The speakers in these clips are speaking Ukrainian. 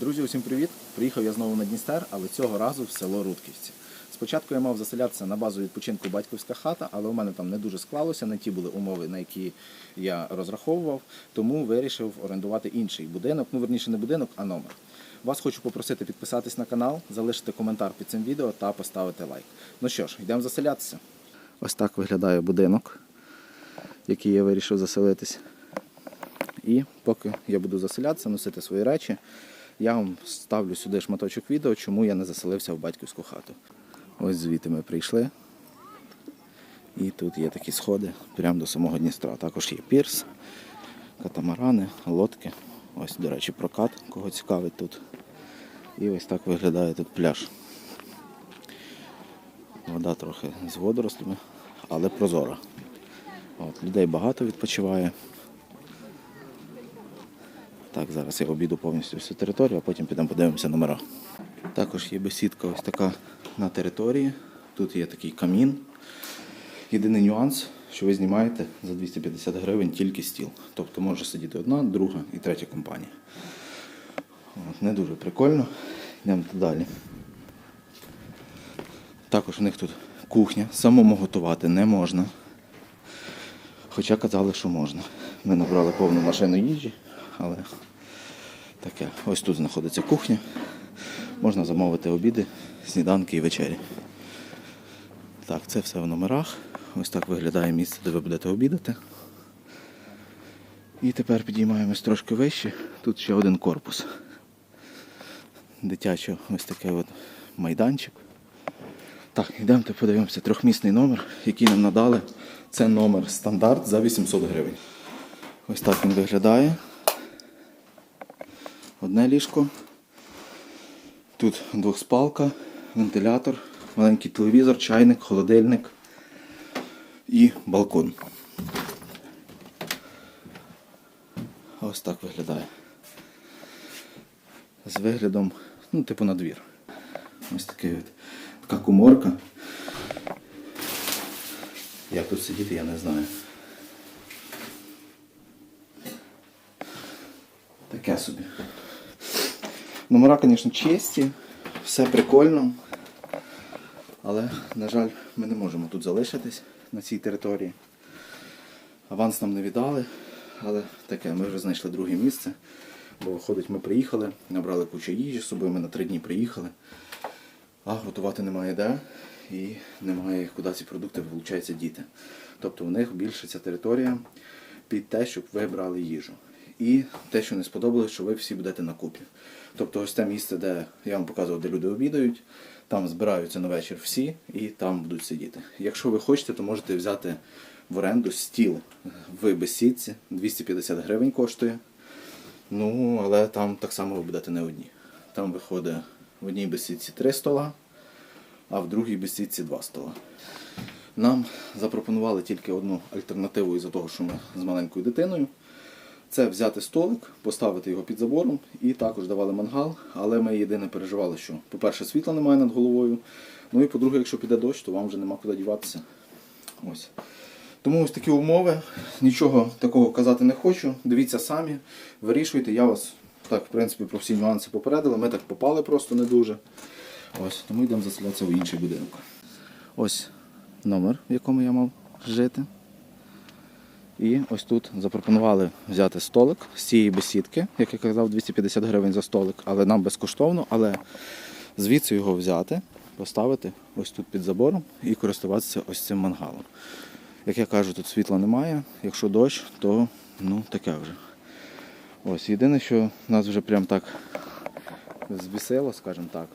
Друзі, усім привіт! Приїхав я знову на Дністер, але цього разу в село Рудківці. Спочатку я мав заселятися на базу відпочинку батьківська хата, але у мене там не дуже склалося, не ті були умови, на які я розраховував, тому вирішив орендувати інший будинок, ну верніше не будинок, а номер. Вас хочу попросити підписатись на канал, залишити коментар під цим відео та поставити лайк. Ну що ж, йдемо заселятися. Ось так виглядає будинок, який я вирішив заселитись. І поки я буду заселятися, носити свої речі, я вам ставлю сюди шматочок відео, чому я не заселився в батьківську хату. Ось звідти ми прийшли. І тут є такі сходи прямо до самого Дністра. Також є пірс, катамарани, лодки. Ось, до речі, прокат, кого цікавить тут. І ось так виглядає тут пляж. Вода трохи з водорослями, але прозора. От, людей багато відпочиває. Так, зараз я обіду повністю всю територію, а потім підемо подивимося номера. Також є бесідка ось така на території. Тут є такий камін. Єдиний нюанс, що ви знімаєте за 250 гривень тільки стіл. Тобто може сидіти одна, друга і третя компанія. От, не дуже прикольно. Йдемо далі. Також у них тут кухня. Самому готувати не можна. Хоча казали, що можна. Ми набрали повну машину їжі, але таке. Ось тут знаходиться кухня. Можна замовити обіди, сніданки і вечері. Так, це все в номерах. Ось так виглядає місце, де ви будете обідати. І тепер підіймаємось трошки вище. Тут ще один корпус. Дитячий ось такий от майданчик. Так, йдемо подивимося. Трьохмісний номер, який нам надали. Це номер стандарт за 800 гривень. Ось так він виглядає. Одне ліжко. Тут двохспалка, вентилятор, маленький телевізор, чайник, холодильник і балкон. Ось так виглядає. З виглядом, ну, типу на двір. Ось такий така коморка. Як тут сидіти, я не знаю. Таке собі. Номера, звісно, чисті, все прикольно. Але, на жаль, ми не можемо тут залишитись на цій території. Аванс нам не віддали, але таке, ми вже знайшли друге місце. Бо виходить, ми приїхали, набрали кучу їжі з собою, ми на три дні приїхали. А готувати немає де і немає куди ці продукти виходить діти. Тобто у них більше ця територія під те, щоб ви брали їжу. І те, що не сподобалось, що ви всі будете на купі. Тобто ось те місце, де я вам показував, де люди обідають, там збираються на вечір всі і там будуть сидіти. Якщо ви хочете, то можете взяти в оренду стіл в бесідці, 250 гривень коштує. Ну, але там так само ви будете не одні. Там виходить в одній бесідці три стола, а в другій бесідці два стола. Нам запропонували тільки одну альтернативу із-за того, що ми з маленькою дитиною. Це взяти столик, поставити його під забором і також давали мангал, але ми єдине переживали, що, по-перше, світла немає над головою. Ну і по-друге, якщо піде дощ, то вам вже нема куди діватися. Ось. Тому ось такі умови. Нічого такого казати не хочу. Dивіться самі, вирішуйте. Я вас так, в принципі, про всі нюанси попередила. Ми так попали просто не дуже. Ось, тому йдемо заселятися в інший будинок. Ось номер, в якому я мав жити. І ось тут запропонували взяти столик з цієї бесідки, як я казав, 250 гривень за столик, але нам безкоштовно, але звідси його взяти, поставити ось тут під забором і користуватися ось цим мангалом. Як я кажу, тут світла немає. Якщо дощ, то ну таке вже. Ось єдине, що нас вже прям так збісило, скажімо так.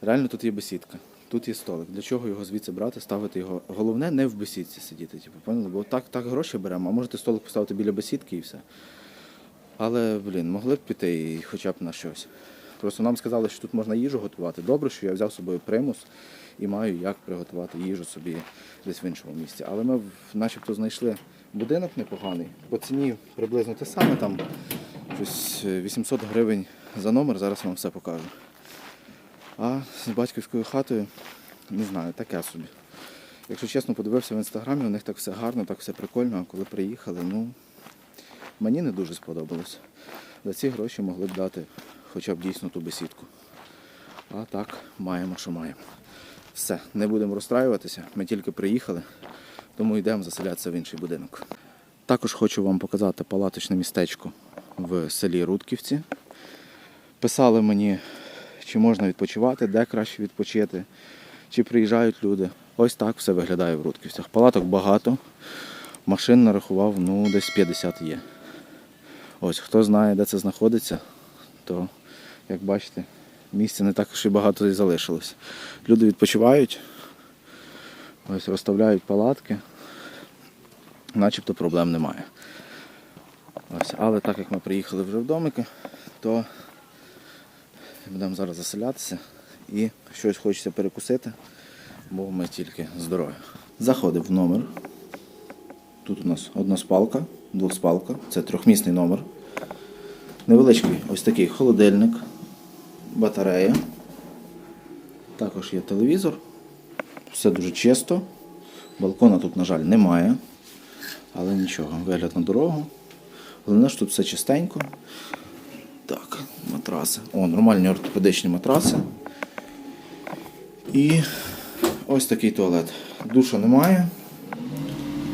Реально тут є бесідка, тут є столик. Для чого його звідси брати, ставити його. Головне не в бесідці сидіти, типу, поняли? Бо так, так гроші беремо, а можете столик поставити біля бесідки і все. Але, блін, могли б піти і хоча б на щось. Просто нам сказали, що тут можна їжу готувати. Добре, що я взяв з собою примус і маю як приготувати їжу собі десь в іншому місці. Але ми начебто знайшли будинок непоганий. По ціні приблизно те саме, там щось е, 800 гривень за номер, зараз вам все покажу. А з батьківською хатою, не знаю, таке собі. Якщо чесно, подивився в інстаграмі, у них так все гарно, так все прикольно, а коли приїхали, ну мені не дуже сподобалось. За ці гроші могли б дати хоча б дійсно ту бесідку. А так, маємо, що маємо. Все, не будемо розстраюватися. Ми тільки приїхали, тому йдемо заселятися в інший будинок. Також хочу вам показати палаточне містечко в селі Рудківці. Писали мені, чи можна відпочивати, де краще відпочити, чи приїжджають люди. Ось так все виглядає в Рудківцях. Палаток багато, машин нарахував, ну, десь 50 є. Ось, хто знає, де це знаходиться, то, як бачите, місця не так і багато і залишилось. Люди відпочивають, ось розставляють палатки, начебто проблем немає. Ось, але так як ми приїхали вже в домики, то будемо зараз заселятися і щось хочеться перекусити, бо ми тільки з дороги. Заходив в номер. Тут у нас односпалка, двоспалка, це трьохмісний номер. Невеличкий ось такий холодильник, батарея. Також є телевізор. Все дуже чисто. Балкона тут, на жаль, немає. Але нічого, вигляд на дорогу. Головне, що тут все чистенько. Матраси. О, нормальні ортопедичні матраси. І ось такий туалет. Душа немає,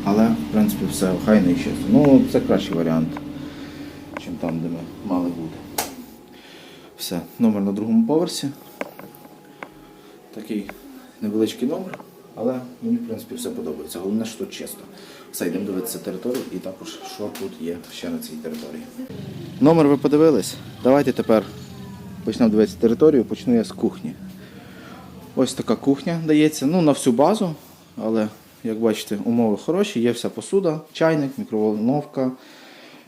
але в принципі все охайно і чисто. Ну, це кращий варіант, ніж там, де ми мали бути. Все, номер на другому поверсі. Такий невеличкий номер, але мені в принципі все подобається. Головне, що тут чисто. Все, йдемо дивитися територію і також, що тут є ще на цій території. Номер ви подивились. Давайте тепер почнемо дивитися територію. Почну я з кухні. Ось така кухня дається, ну на всю базу, але як бачите, умови хороші, є вся посуда, чайник, мікроволновка,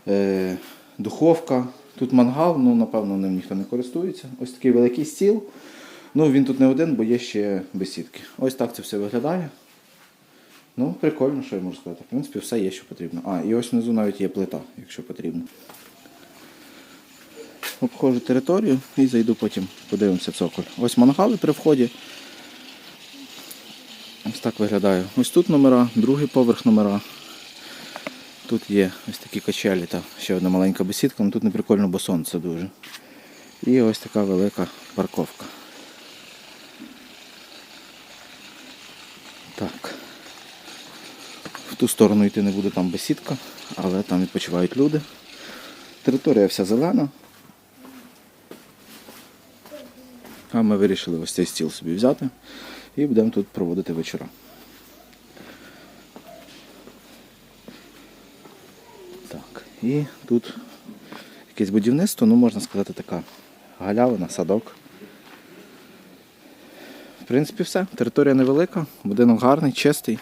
е, духовка. Тут мангал, ну напевно ним ніхто не користується. Ось такий великий стіл. Ну він тут не один, бо є ще бесідки. Ось так це все виглядає. Ну, прикольно, що я можу сказати. В принципі, все є, що потрібно. А, і ось внизу навіть є плита, якщо потрібно. Обходжу територію і зайду потім, подивимося цоколь. Ось мангали при вході. Ось так виглядає. Ось тут номера, другий поверх номера. Тут є ось такі качелі та ще одна маленька бесідка, але тут не прикольно, бо сонце дуже. І ось така велика парковка. Так. В ту сторону йти не буде, там бесідка, але там відпочивають люди. Територія вся зелена. А ми вирішили ось цей стіл собі взяти і будемо тут проводити вечора. Так, і тут якесь будівництво, ну можна сказати, така галявина, садок. В принципі, все. Територія невелика, будинок гарний, чистий.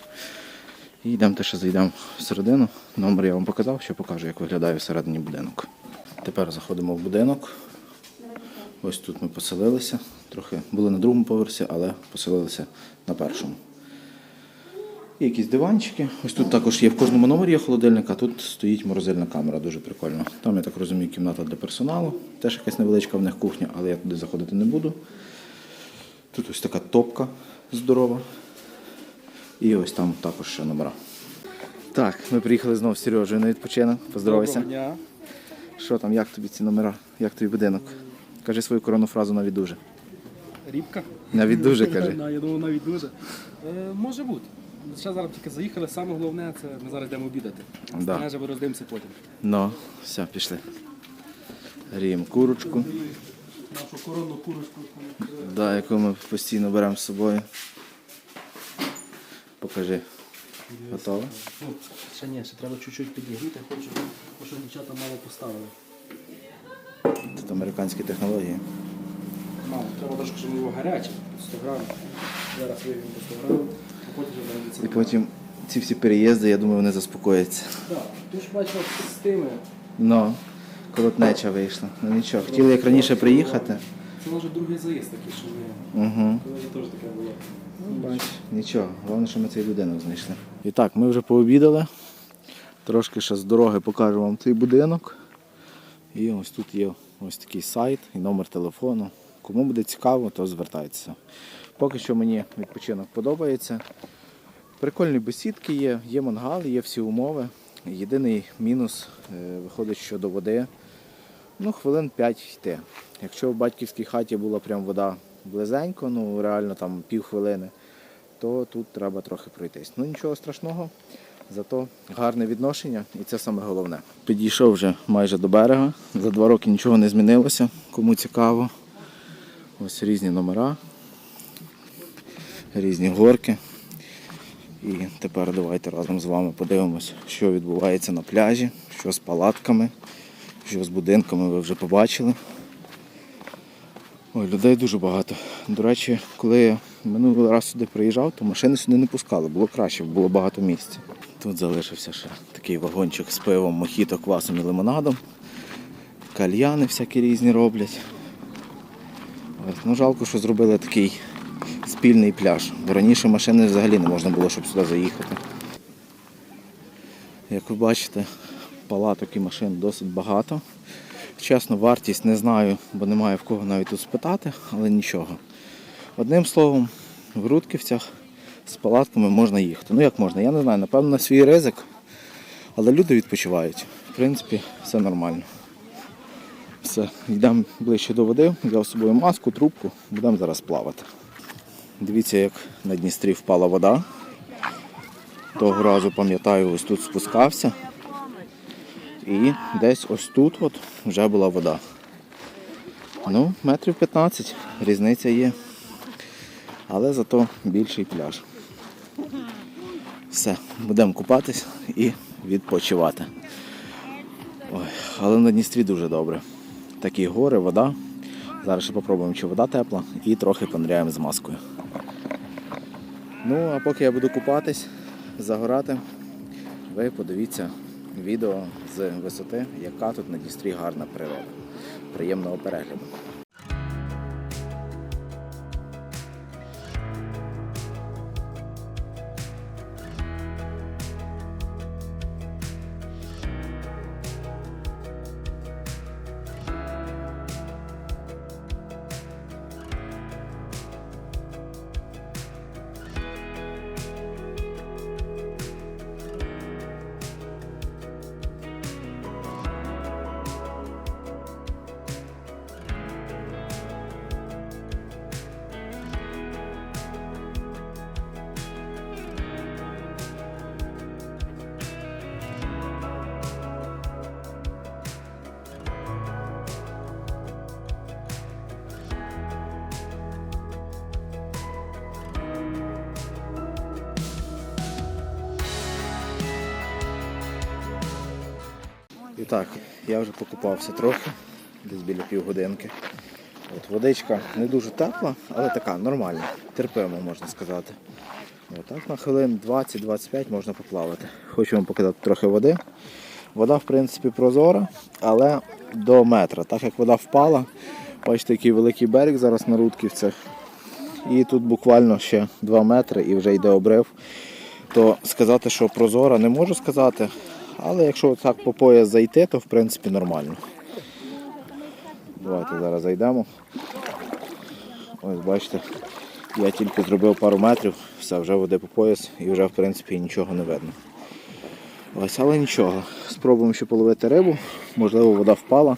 І йдемо що зайдемо всередину. Номер я вам показав, що покажу, як виглядає всередині будинок. Тепер заходимо в будинок. Ось тут ми поселилися. Трохи були на другому поверсі, але поселилися на першому. Є якісь диванчики. Ось тут також є в кожному номері є холодильник, а тут стоїть морозильна камера, дуже прикольно. Там, я так розумію, кімната для персоналу. Теж якась невеличка в них кухня, але я туди заходити не буду. Тут ось така топка здорова. І ось там також ще номера. Так, ми приїхали знову з Сережею на відпочинок. Поздоровайся. Доброго дня. Що там, як тобі ці номера? Як тобі будинок? Кажи свою коронну фразу навіть дуже. Рібка. Навіть дуже кажи. Я думаю, навіть дуже. Е, може бути. Ще зараз тільки заїхали, саме головне це ми зараз йдемо обідати. Да. Остальне вже роздивимося потім. Ну, все, пішли. Гріємо курочку, Нашу коронну курочку. да, яку ми постійно беремо з собою. Покажи. Готово? Ну, ще ні, ще треба чуть-чуть підігріти, хочу, щоб дівчата мало поставили. Тут американські технології. Мало, треба трошки, щоб було гаряче, 100 грамів. Зараз вивімо по 100 грамів, а потім вже буде І потім ці всі переїзди, я думаю, вони заспокояться. Так, ти ж бачила з тими. Ну, колотнеча вийшла. Ну нічого, хотіли як раніше приїхати. Це може другий заїзд такий, що ми. Угу. Коли теж таке було. Бач, нічого, головне, що ми цей будинок знайшли. І так, ми вже пообідали. Трошки ще з дороги покажу вам цей будинок. І ось тут є ось такий сайт і номер телефону. Кому буде цікаво, то звертайтеся. Поки що мені відпочинок подобається. Прикольні бесідки є, є мангал, є всі умови. Єдиний мінус е, виходить щодо води. Ну, хвилин 5 йти. Якщо в батьківській хаті була прям вода близенько, ну реально там пів хвилини, то тут треба трохи пройтись. Ну нічого страшного, зато гарне відношення і це саме головне. Підійшов вже майже до берега. За два роки нічого не змінилося, кому цікаво. Ось різні номера, різні горки. І тепер давайте разом з вами подивимось, що відбувається на пляжі, що з палатками, що з будинками ви вже побачили. Ой, людей дуже багато. До речі, коли я минулий раз сюди приїжджав, то машини сюди не пускали, було краще, було багато місця. Тут залишився ще такий вагончик з пивом, мохіто, квасом і лимонадом. Кальяни всякі різні роблять. Ось, ну жалко, що зробили такий спільний пляж. Бо раніше машини взагалі не можна було, щоб сюди заїхати. Як ви бачите, палаток і машин досить багато. Чесно, вартість не знаю, бо немає в кого навіть тут спитати, але нічого. Одним словом, в Рудківцях з палатками можна їхати. Ну як можна, я не знаю, напевно, на свій ризик, але люди відпочивають. В принципі, все нормально. Все, йдемо ближче до води, взяв з собою маску, трубку, будемо зараз плавати. Дивіться, як на Дністрі впала вода. Того разу, пам'ятаю, ось тут спускався. І десь ось тут от вже була вода. Ну, метрів 15, різниця є. Але зато більший пляж. Все, будемо купатись і відпочивати. Ой, але на Дністрі дуже добре. Такі гори, вода. Зараз ще попробуємо, чи вода тепла, і трохи пониряємо з маскою. Ну, а поки я буду купатись, загорати, ви подивіться відео з висоти, яка тут на Дністрі гарна природа. Приємного перегляду. Так, я вже покупався трохи, десь біля півгодинки. От водичка не дуже тепла, але така нормальна, терпимо, можна сказати. Отак на хвилин 20-25 можна поплавати. Хочу вам показати трохи води. Вода, в принципі, прозора, але до метра. Так як вода впала, бачите, який великий берег зараз на Рудківцях. І тут буквально ще 2 метри і вже йде обрив. То сказати, що прозора, не можу сказати. Але якщо так по пояс зайти, то в принципі нормально. Давайте зараз зайдемо. Ось бачите, я тільки зробив пару метрів, все, вже води по пояс і вже в принципі нічого не видно. Ось, але нічого. Спробуємо ще половити рибу. Можливо, вода впала,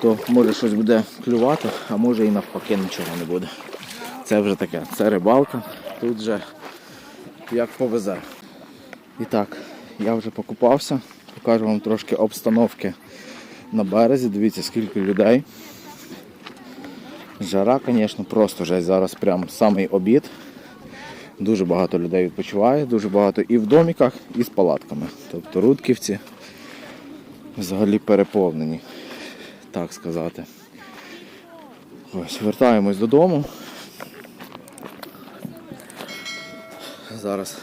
то може щось буде клювати, а може і навпаки нічого не буде. Це вже таке, це рибалка. Тут вже як повезе. І так, я вже покупався, покажу вам трошки обстановки на березі. Дивіться, скільки людей. Жара, звісно, просто жесть. Зараз прям самий обід. Дуже багато людей відпочиває, дуже багато і в доміках, і з палатками. Тобто рудківці взагалі переповнені, так сказати. Ось, вертаємось додому. Зараз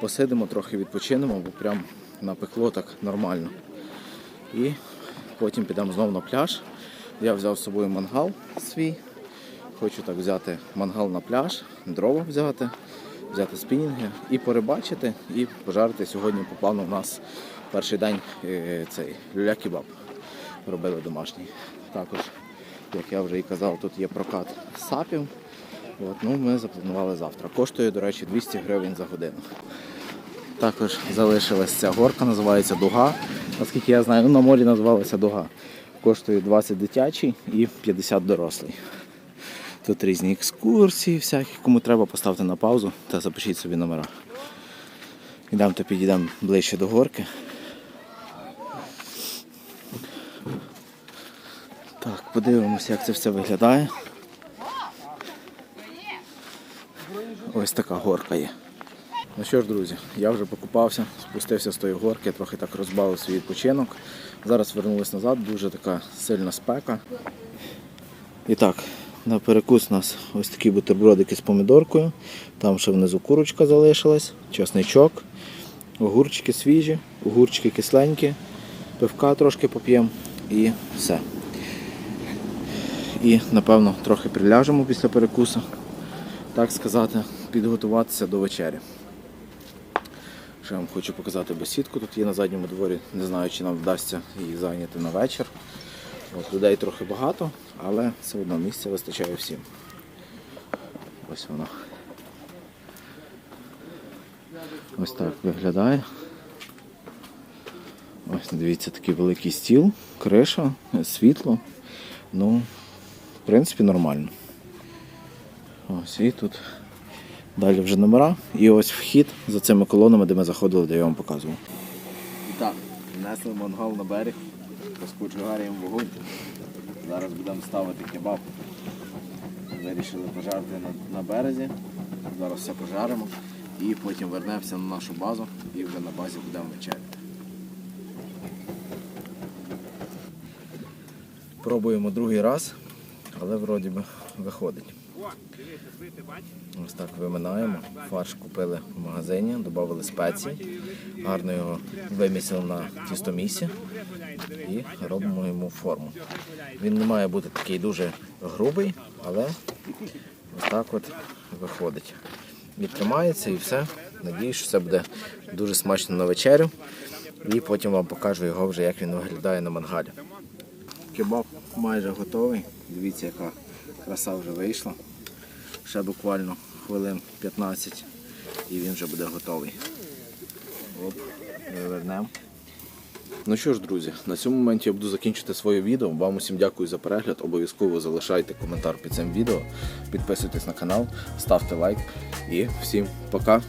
посидимо, трохи відпочинемо, бо прям напекло так нормально. І потім підемо знову на пляж. Я взяв з собою мангал свій. Хочу так взяти мангал на пляж, дрова взяти, взяти спінінги і порибачити, і пожарити сьогодні по плану у нас перший день е, цей люля-кебаб робили домашній. Також, як я вже і казав, тут є прокат сапів. От, ну, ми запланували завтра. Коштує, до речі, 200 гривень за годину. Також залишилась ця горка, називається Дуга. Наскільки я знаю, ну, на морі називалася Дуга. коштує 20 дитячий і 50 дорослий. Тут різні екскурсії, всякі. Кому треба, поставте на паузу та запишіть собі номера. Йдемо то підійдемо ближче до горки. Так, подивимося, як це все виглядає. Ось така горка є. Ну що ж, друзі, я вже покупався, спустився з тої горки, трохи так розбавив свій відпочинок. Зараз вернулись назад, дуже така сильна спека. І так, на перекус у нас ось такі бутербродики з помідоркою. Там ще внизу курочка залишилась, чесничок, огурчики свіжі, огурчики кисленькі, пивка трошки поп'ємо і все. І напевно трохи приляжемо після перекусу, так сказати, підготуватися до вечері. Ще вам хочу показати бесідку. Тут є на задньому дворі. Не знаю, чи нам вдасться її зайняти на вечір. От, людей трохи багато, але все одно місця вистачає всім. Ось воно. Ось так виглядає. Ось дивіться, такий великий стіл, криша, світло. Ну, в принципі, нормально. Ось і тут далі вже номера. І ось вхід за цими колонами, де ми заходили, де я вам показував. І так, внесли мангал на берег, розкочегарюємо вогонь. Зараз будемо ставити кебаб. Вирішили пожарити на, на березі. Зараз все пожаримо і потім вернемося на нашу базу і вже на базі будемо вечеряти. Пробуємо другий раз, але вроді би виходить. Ось так виминаємо. Фарш купили в магазині, додали спеції, гарно його вимісили на тістомісі і робимо йому форму. Він не має бути такий дуже грубий, але ось так от виходить. І тримається і все. Надіюсь, що це буде дуже смачно на вечерю. І потім вам покажу його вже, як він виглядає на мангалі. Кебаб майже готовий. Дивіться, яка краса вже вийшла. Ще буквально хвилин 15 і він вже буде готовий. Оп, вивернемо. Ну що ж, друзі, на цьому моменті я буду закінчити своє відео. Вам усім дякую за перегляд. Обов'язково залишайте коментар під цим відео, підписуйтесь на канал, ставте лайк і всім пока.